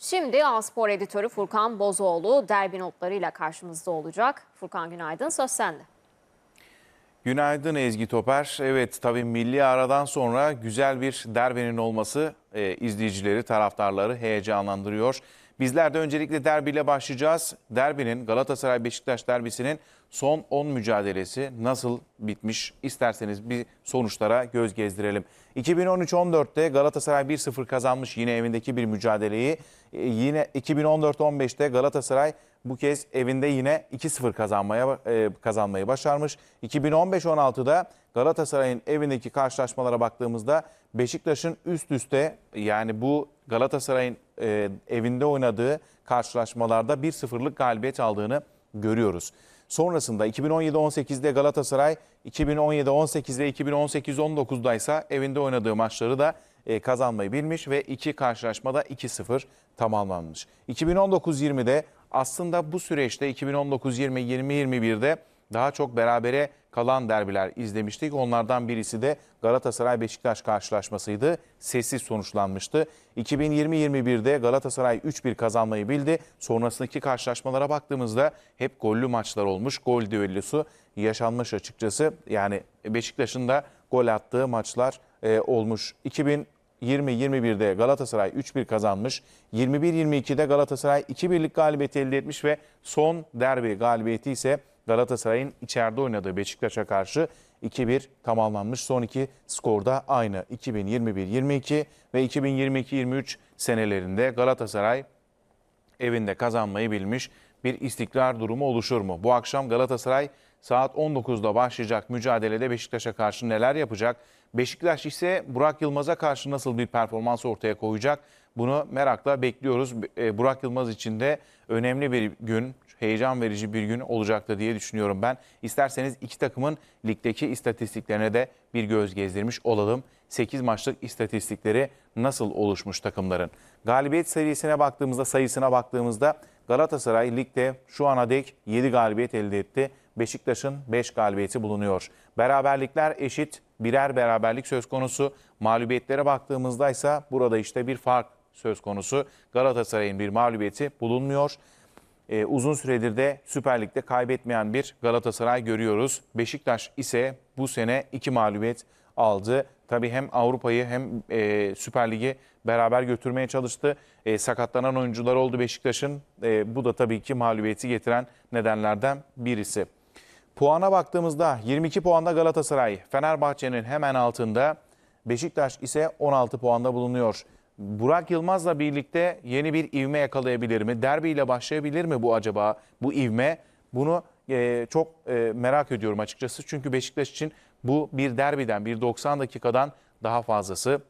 Şimdi A-Spor editörü Furkan Bozoğlu derbi notlarıyla karşımızda olacak. Furkan günaydın, söz sende. Günaydın Ezgi Toper. Evet tabii milli aradan sonra güzel bir derbinin olması e, izleyicileri, taraftarları heyecanlandırıyor. Bizler de öncelikle derbiyle başlayacağız. Derbinin Galatasaray-Beşiktaş derbisinin son 10 mücadelesi nasıl bitmiş? İsterseniz bir sonuçlara göz gezdirelim. 2013-14'te Galatasaray 1-0 kazanmış yine evindeki bir mücadeleyi. E, yine 2014-15'te Galatasaray bu kez evinde yine 2-0 kazanmaya e, kazanmayı başarmış. 2015-16'da Galatasaray'ın evindeki karşılaşmalara baktığımızda Beşiktaş'ın üst üste yani bu Galatasaray'ın e, evinde oynadığı karşılaşmalarda 1-0'lık galibiyet aldığını görüyoruz. Sonrasında 2017-18'de Galatasaray, 2017-18 ve 2018-19'da ise evinde oynadığı maçları da e, kazanmayı bilmiş ve iki karşılaşmada 2-0 tamamlanmış. 2019-20'de aslında bu süreçte 2019-20-20-21'de daha çok berabere kalan derbiler izlemiştik. Onlardan birisi de Galatasaray-Beşiktaş karşılaşmasıydı. Sessiz sonuçlanmıştı. 2020-21'de Galatasaray 3-1 kazanmayı bildi. Sonrasındaki karşılaşmalara baktığımızda hep gollü maçlar olmuş. Gol düellosu yaşanmış açıkçası. Yani Beşiktaş'ın da gol attığı maçlar e, olmuş. 2000 20-21'de Galatasaray 3-1 kazanmış. 21-22'de Galatasaray 2-1'lik galibiyet elde etmiş ve son derbi galibiyeti ise Galatasaray'ın içeride oynadığı Beşiktaş'a karşı 2-1 tamamlanmış. Son iki skorda aynı 2021-22 ve 2022-23 senelerinde Galatasaray evinde kazanmayı bilmiş bir istikrar durumu oluşur mu? Bu akşam Galatasaray saat 19'da başlayacak mücadelede Beşiktaş'a karşı neler yapacak? Beşiktaş ise Burak Yılmaz'a karşı nasıl bir performans ortaya koyacak? Bunu merakla bekliyoruz. E, Burak Yılmaz için de önemli bir gün, heyecan verici bir gün olacaktı diye düşünüyorum ben. İsterseniz iki takımın ligdeki istatistiklerine de bir göz gezdirmiş olalım. 8 maçlık istatistikleri nasıl oluşmuş takımların? Galibiyet seviyesine baktığımızda, sayısına baktığımızda Galatasaray ligde şu ana dek 7 galibiyet elde etti. Beşiktaş'ın 5 galibiyeti bulunuyor. Beraberlikler eşit, birer beraberlik söz konusu. Mağlubiyetlere baktığımızda ise burada işte bir fark söz konusu. Galatasaray'ın bir mağlubiyeti bulunmuyor. Ee, uzun süredir de Süper Lig'de kaybetmeyen bir Galatasaray görüyoruz. Beşiktaş ise bu sene iki mağlubiyet aldı. Tabii hem Avrupa'yı hem e, Süper Lig'i beraber götürmeye çalıştı. E, sakatlanan oyuncular oldu Beşiktaş'ın. E, bu da tabii ki mağlubiyeti getiren nedenlerden birisi. Puana baktığımızda 22 puanda Galatasaray, Fenerbahçe'nin hemen altında. Beşiktaş ise 16 puanda bulunuyor. Burak Yılmaz'la birlikte yeni bir ivme yakalayabilir mi? Derbiyle başlayabilir mi bu acaba bu ivme? Bunu e, çok e, merak ediyorum açıkçası. Çünkü Beşiktaş için bu bir derbiden, bir 90 dakikadan daha fazlası.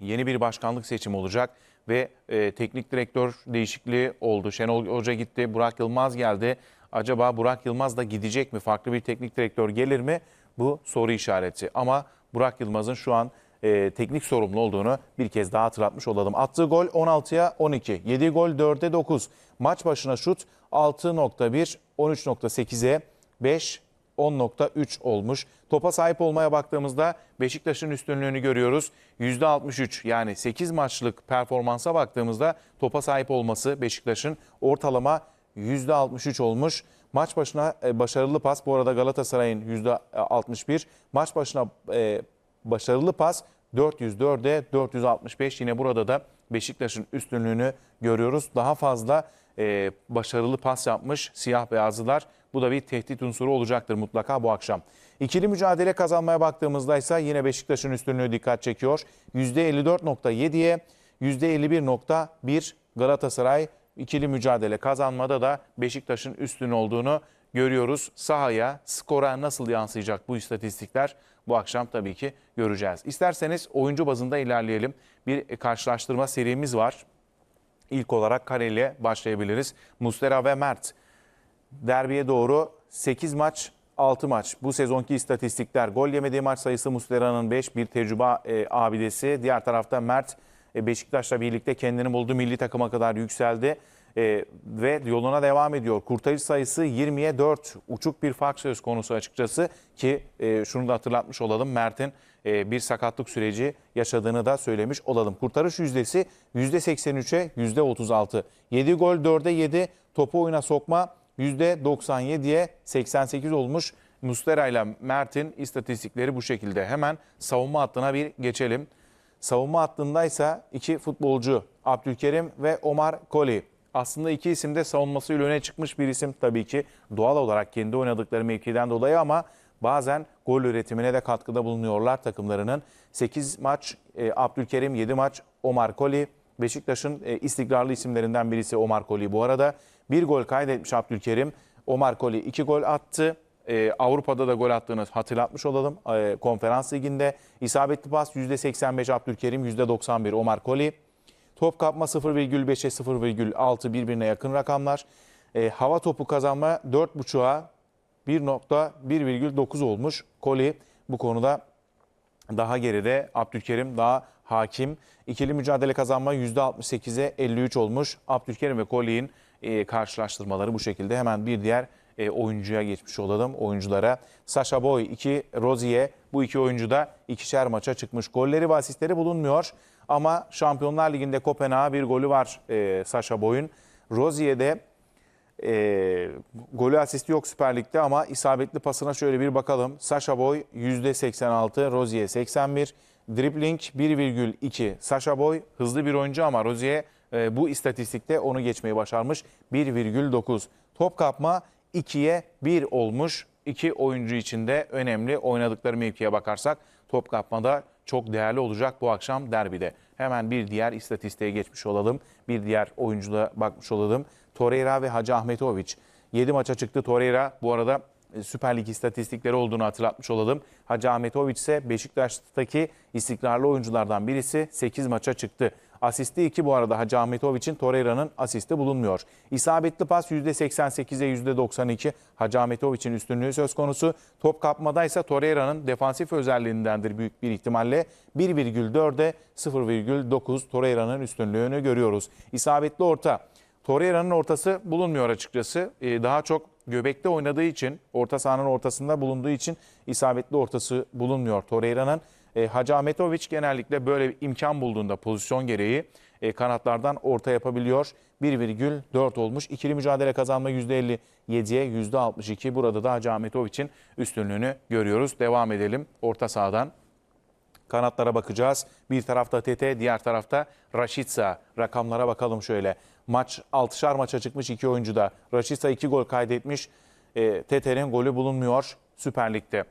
Yeni bir başkanlık seçimi olacak ve e, teknik direktör değişikliği oldu. Şenol Hoca gitti, Burak Yılmaz geldi. Acaba Burak Yılmaz da gidecek mi? Farklı bir teknik direktör gelir mi? Bu soru işareti. Ama Burak Yılmaz'ın şu an e, teknik sorumlu olduğunu bir kez daha hatırlatmış olalım. Attığı gol 16'ya 12, yediği gol 4'e 9. Maç başına şut 6.1, 13.8'e 5, 10.3 olmuş. Topa sahip olmaya baktığımızda Beşiktaş'ın üstünlüğünü görüyoruz. %63 yani 8 maçlık performansa baktığımızda topa sahip olması Beşiktaş'ın ortalama %63 olmuş. Maç başına e, başarılı pas bu arada Galatasaray'ın %61. Maç başına e, başarılı pas 404'e 465 yine burada da Beşiktaş'ın üstünlüğünü görüyoruz. Daha fazla e, başarılı pas yapmış siyah beyazlılar. Bu da bir tehdit unsuru olacaktır mutlaka bu akşam. İkili mücadele kazanmaya baktığımızda ise yine Beşiktaş'ın üstünlüğü dikkat çekiyor. %54.7'ye %51.1 Galatasaray ikili mücadele kazanmada da Beşiktaş'ın üstün olduğunu görüyoruz. Sahaya, skora nasıl yansıyacak bu istatistikler bu akşam tabii ki göreceğiz. İsterseniz oyuncu bazında ilerleyelim. Bir karşılaştırma serimiz var. İlk olarak Kare ile başlayabiliriz. Muslera ve Mert. Derbiye doğru 8 maç 6 maç. Bu sezonki istatistikler. Gol yemediği maç sayısı Muslera'nın 5. Bir tecrübe e, abidesi. Diğer tarafta Mert Beşiktaş'la birlikte kendini buldu. Milli takıma kadar yükseldi. Ee, ve yoluna devam ediyor. Kurtarış sayısı 20'ye 4. Uçuk bir fark söz konusu açıkçası ki e, şunu da hatırlatmış olalım. Mert'in e, bir sakatlık süreci yaşadığını da söylemiş olalım. Kurtarış yüzdesi %83'e %36. 7 gol 4'e 7 topu oyuna sokma %97'ye 88 olmuş. Mustera ile Mert'in istatistikleri bu şekilde. Hemen savunma hattına bir geçelim. Savunma hattındaysa iki futbolcu Abdülkerim ve Omar Koli. Aslında iki isim de savunmasıyla öne çıkmış bir isim tabii ki. Doğal olarak kendi oynadıkları mevkiden dolayı ama bazen gol üretimine de katkıda bulunuyorlar takımlarının. 8 maç e, Abdülkerim, 7 maç Omar Koli. Beşiktaş'ın e, istikrarlı isimlerinden birisi Omar Koli bu arada. Bir gol kaydetmiş Abdülkerim. Omar Koli 2 gol attı. Ee, Avrupa'da da gol attığını hatırlatmış olalım. Ee, konferans liginde isabetli pas %85 Abdülkerim, %91 Omar Koli. Top kapma 0,5'e 0,6 birbirine yakın rakamlar. Ee, hava topu kazanma 4,5'a 1.1,9 olmuş. Koli bu konuda daha geride. Abdülkerim daha hakim. İkili mücadele kazanma %68'e 53 olmuş. Abdülkerim ve Koli'nin e, karşılaştırmaları bu şekilde. Hemen bir diğer e, oyuncuya geçmiş olalım oyunculara. Sasha Boy, 2 Rozier bu iki oyuncu da ikişer maça çıkmış. Golleri ve asistleri bulunmuyor ama Şampiyonlar Ligi'nde Kopenhag'a bir golü var e, Sasha Boy'un. Rozier'de e, golü asisti yok Süper Lig'de ama isabetli pasına şöyle bir bakalım. Sasha Boy %86, Rozier 81, dribbling 1,2. Sasha Boy hızlı bir oyuncu ama Rozier e, bu istatistikte onu geçmeyi başarmış 1,9. Top kapma 2'ye 1 olmuş. İki oyuncu için de önemli oynadıkları mevkiye bakarsak top kapmada çok değerli olacak bu akşam derbide. Hemen bir diğer istatistiğe geçmiş olalım. Bir diğer oyuncuda bakmış olalım. Torreira ve Hacı Ahmetoviç. 7 maça çıktı Torreira. Bu arada e, Süper Lig istatistikleri olduğunu hatırlatmış olalım. Hacı Ahmetoviç ise Beşiktaş'taki istikrarlı oyunculardan birisi 8 maça çıktı. Asisti 2 bu arada Hacı Ahmetoviç'in Torreira'nın asisti bulunmuyor. İsabetli pas %88'e %92 Hacı Ahmetoviç'in üstünlüğü söz konusu. Top kapmada ise Torreira'nın defansif özelliğindendir büyük bir ihtimalle. 1,4'e 0,9 Torreira'nın üstünlüğünü görüyoruz. İsabetli orta. Torreira'nın ortası bulunmuyor açıkçası. Ee, daha çok göbekte oynadığı için, orta sahanın ortasında bulunduğu için isabetli ortası bulunmuyor Torreira'nın. E, Hacı Ahmetoviç genellikle böyle bir imkan bulduğunda pozisyon gereği e, kanatlardan orta yapabiliyor. 1,4 olmuş. İkili mücadele kazanma %57'ye %62. Burada da Hacı Ahmetoviç'in üstünlüğünü görüyoruz. Devam edelim orta sahadan. Kanatlara bakacağız. Bir tarafta Tete, diğer tarafta Raşitsa. Rakamlara bakalım şöyle. Maç 6'şar maça çıkmış iki oyuncu da. Raşitsa 2 gol kaydetmiş. E, Tete'nin golü bulunmuyor Süper Lig'de.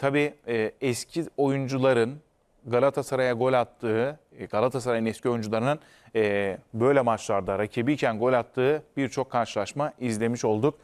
Tabii e, eski oyuncuların Galatasaray'a gol attığı, e, Galatasaray'ın eski oyuncularının e, böyle maçlarda rakibiyken gol attığı birçok karşılaşma izlemiş olduk.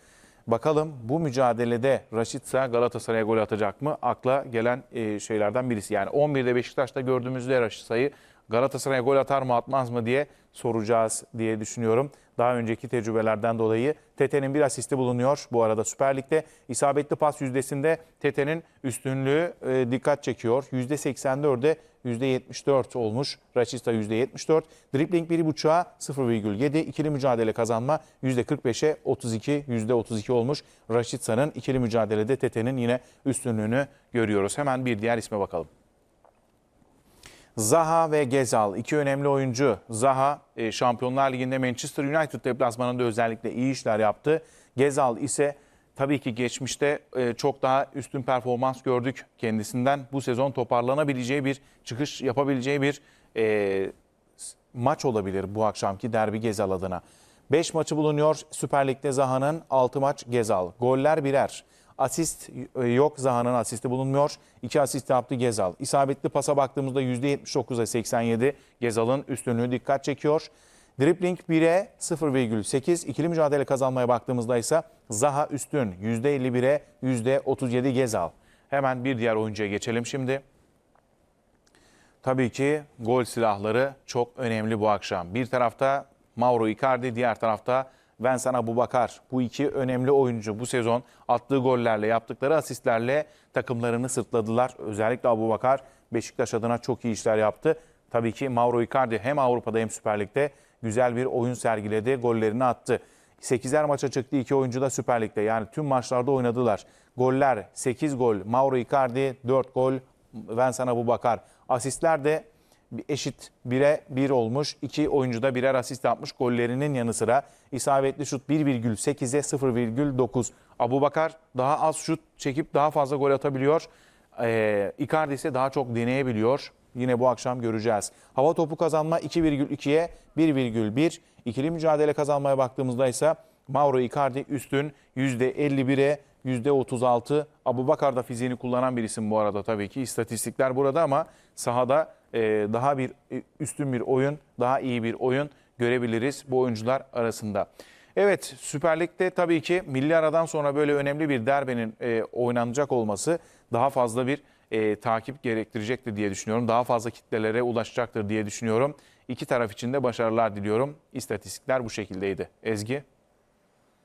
Bakalım bu mücadelede Raşitsa Galatasaray'a gol atacak mı? Akla gelen e, şeylerden birisi. Yani 11'de Beşiktaş'ta gördüğümüzde Raşitsa'yı Galatasaray'a gol atar mı atmaz mı diye soracağız diye düşünüyorum. Daha önceki tecrübelerden dolayı Tete'nin bir asisti bulunuyor. Bu arada Süper Lig'de isabetli pas yüzdesinde Tete'nin üstünlüğü e, dikkat çekiyor. %84'de %74 olmuş. Raşitsa %74. Dribbling 1.5'a 0,7. İkili mücadele kazanma %45'e 32, %32 olmuş. Raşitsa'nın ikili mücadelede Tete'nin yine üstünlüğünü görüyoruz. Hemen bir diğer isme bakalım. Zaha ve Gezal iki önemli oyuncu. Zaha e, Şampiyonlar Ligi'nde Manchester United deplasmanında özellikle iyi işler yaptı. Gezal ise tabii ki geçmişte e, çok daha üstün performans gördük kendisinden. Bu sezon toparlanabileceği bir çıkış yapabileceği bir e, maç olabilir bu akşamki derbi Gezal adına. 5 maçı bulunuyor Süper Lig'de Zaha'nın 6 maç Gezal. Goller birer. Asist yok Zaha'nın asisti bulunmuyor. 2 asist yaptı Gezal. İsabetli pasa baktığımızda %79'a 87 Gezal'ın üstünlüğü dikkat çekiyor. Dribbling 1'e 0,8. İkili mücadele kazanmaya baktığımızda ise Zaha üstün %51'e %37 Gezal. Hemen bir diğer oyuncuya geçelim şimdi. Tabii ki gol silahları çok önemli bu akşam. Bir tarafta Mauro Icardi, diğer tarafta Vincent Abubakar. Bu iki önemli oyuncu bu sezon attığı gollerle, yaptıkları asistlerle takımlarını sırtladılar. Özellikle Abubakar Beşiktaş adına çok iyi işler yaptı. Tabii ki Mauro Icardi hem Avrupa'da hem Süper Lig'de güzel bir oyun sergiledi. Gollerini attı. 8'er maça çıktı iki oyuncu da Süper Lig'de. Yani tüm maçlarda oynadılar. Goller 8 gol Mauro Icardi, 4 gol Vincent Abubakar. Asistler de eşit 1'e 1 olmuş. İki oyuncu da birer asist yapmış. Gollerinin yanı sıra isabetli şut 1,8'e 0,9. Abubakar daha az şut çekip daha fazla gol atabiliyor. Ee, Icardi ise daha çok deneyebiliyor. Yine bu akşam göreceğiz. Hava topu kazanma 2,2'ye 1,1. İkili mücadele kazanmaya baktığımızda ise Mauro Icardi üstün %51'e %36. Abubakar da fiziğini kullanan bir isim bu arada tabii ki. İstatistikler burada ama sahada e, daha bir e, üstün bir oyun, daha iyi bir oyun görebiliriz bu oyuncular arasında. Evet Süper Lig'de tabii ki milli aradan sonra böyle önemli bir derbinin e, oynanacak olması daha fazla bir e, takip gerektirecektir diye düşünüyorum. Daha fazla kitlelere ulaşacaktır diye düşünüyorum. İki taraf için de başarılar diliyorum. İstatistikler bu şekildeydi. Ezgi.